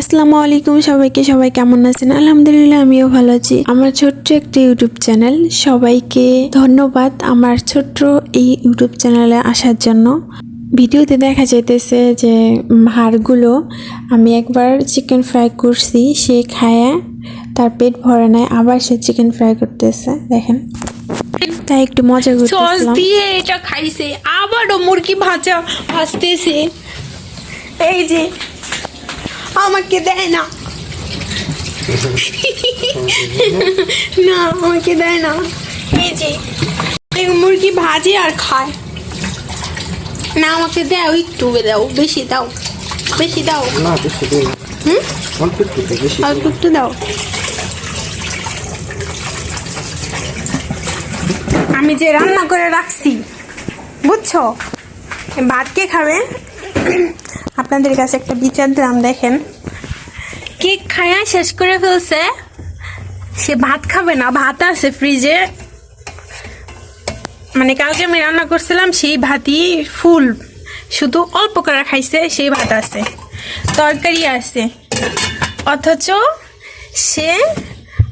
আসসালামু আলাইকুম সবাইকে সবাই কেমন আছেন? আলহামদুলিল্লাহ আমিও ভালো আছি। আমার ছোট্ট একটা ইউটিউব চ্যানেল। সবাইকে ধন্যবাদ আমার ছোট্ট এই ইউটিউব চ্যানেলে আসার জন্য। ভিডিওতে দেখা যাইতেছে যে হাড়গুলো আমি একবার চিকেন ফ্রাই করছি সে খায়া তার পেট ভরে নেয় আবার সে চিকেন ফ্রাই করতেছে দেখেন। তাই একটু মজা সস দিয়ে এটা খাইছে আবারও মুরগি ভাজা ভাজতেছে। এই যে আমাকে দেয় না? না আমাকে দেয় না। এই যে মুরগি ভাজে আর খায়। না আমাকে দাও একটু দাও বেশি দাও বেশি দাও। না বেশি হুম? অল্প একটু বেশি অল্প একটু দাও। আমি যে রান্না করে রাখছি বুঝছ? ভাত কে খাবে আপনাদের কাছে একটা বিচার দিলাম দেখেন। কেক খায়া শেষ করে ফেলছে। সে ভাত খাবে না, ভাত আছে ফ্রিজে মানে কালকে আমি রান্না করছিলাম সেই ভাতই ফুল। শুধু অল্প করে খাইছে, সেই ভাত আছে। তরকারি আছে। অথচ সে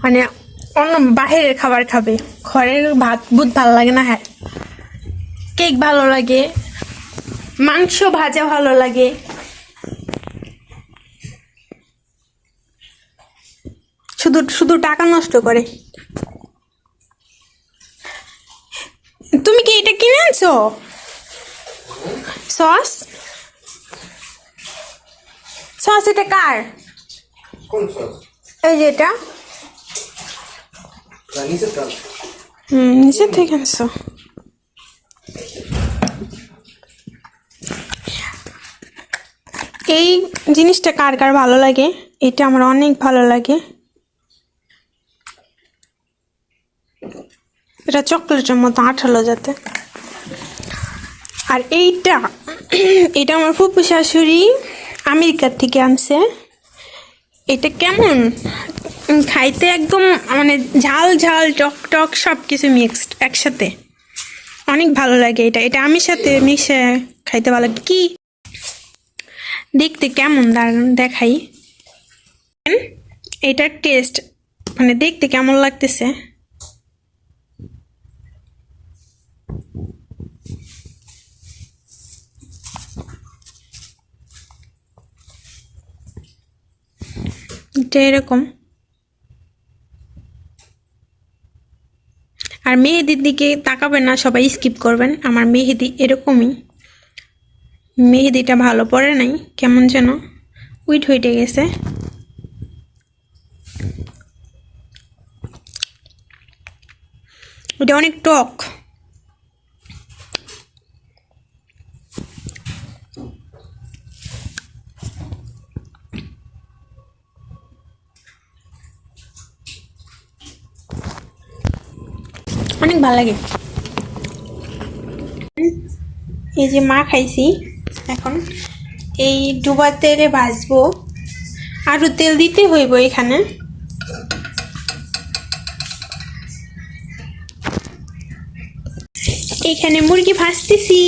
মানে অন্য বাহিরের খাবার খাবে। ঘরের ভাত বুত ভালো লাগে না হ্যাঁ। কেক ভালো লাগে। মাংস ভাজা ভালো লাগে। শুধু শুধু টাকা নষ্ট করে। তুমি কি এটা কিনে আনছো? সস? সস এটা কার? এই যে এটা। হুম নিচে থেকে আনছো। এই জিনিসটা কার কার ভালো লাগে? এটা আমার অনেক ভালো লাগে। এটা চকলেটের মতো আঠালো যাতে। আর এইটা এটা আমার ফুপু শাশুড়ি আমেরিকার থেকে আনছে। এটা কেমন? খাইতে একদম মানে ঝাল ঝাল, টক টক সব কিছু মিক্সড একসাথে। অনেক ভালো লাগে এটা। এটা আমির সাথে মিশে খাইতে ভালো লাগে। কি? দেখতে কেমন? দাঁড়ান, দেখাই। এটার টেস্ট মানে দেখতে কেমন লাগতেছে? এটা এরকম। আর মেহেদির দিকে তাকাবেন না, সবাই স্কিপ করবেন। আমার মেহেদি এরকমই। মেহেদিটা ভালো পড়ে নাই, কেমন যেন উইট হইটে গেছে। এটা অনেক টক। অনেক ভালো লাগে। এই যে মা খাইছি, এখন এই ডুবা তেলে ভাজবো। আরও তেল দিতে হইব এখানে। এখানে মুরগি ভাজতেছি।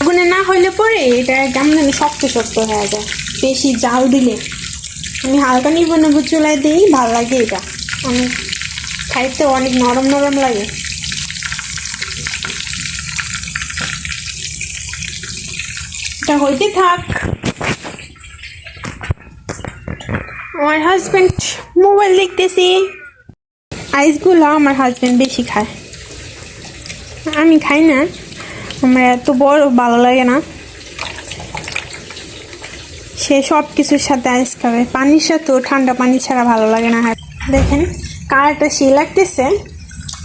আগুনে না হইলে পরে এটা কেমন জানি শক্ত শক্ত হয়ে যায়। বেশি জাল দিলে। আমি হালকা নিব নেব চুলায় দিই ভালো লাগে এটা। অনেক খাইতে অনেক নরম নরম লাগে। এটা হইতে থাক। আমার হাজব্যান্ড মোবাইল দেখতেছি। আইসগুলো আমার হাজব্যান্ড বেশি খায়। আমি খাই না। আমার এত বড়, ভালো লাগে না। সে সব কিছুর সাথে আইস খাবে। পানির সাথেও ঠান্ডা পানি ছাড়া ভালো লাগে না। দেখেন কারটা সে লাগতেছে।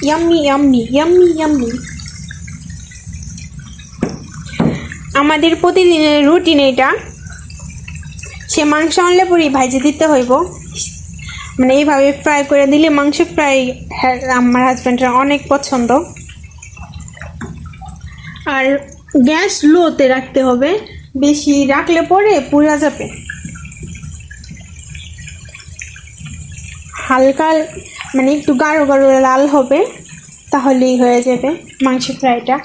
ইয়াম্মি ইয়াম্মি ইয়াম্মি ইয়াম্মি আমাদের প্রতিদিনের রুটিন এটা সে মাংস আনলে পরেই ভাজি দিতে হইব। মানে এইভাবে ফ্রাই করে দিলে মাংস ফ্রাই আমার হাজব্যান্ডের অনেক পছন্দ। আর গ্যাস লোতে রাখতে হবে। বেশি রাখলে পরে পুড়া যাবে। হালকা মানে একটু গাঢ় গাঢ় লাল হবে, তাহলেই হয়ে যাবে মাংস ফ্রাইটা।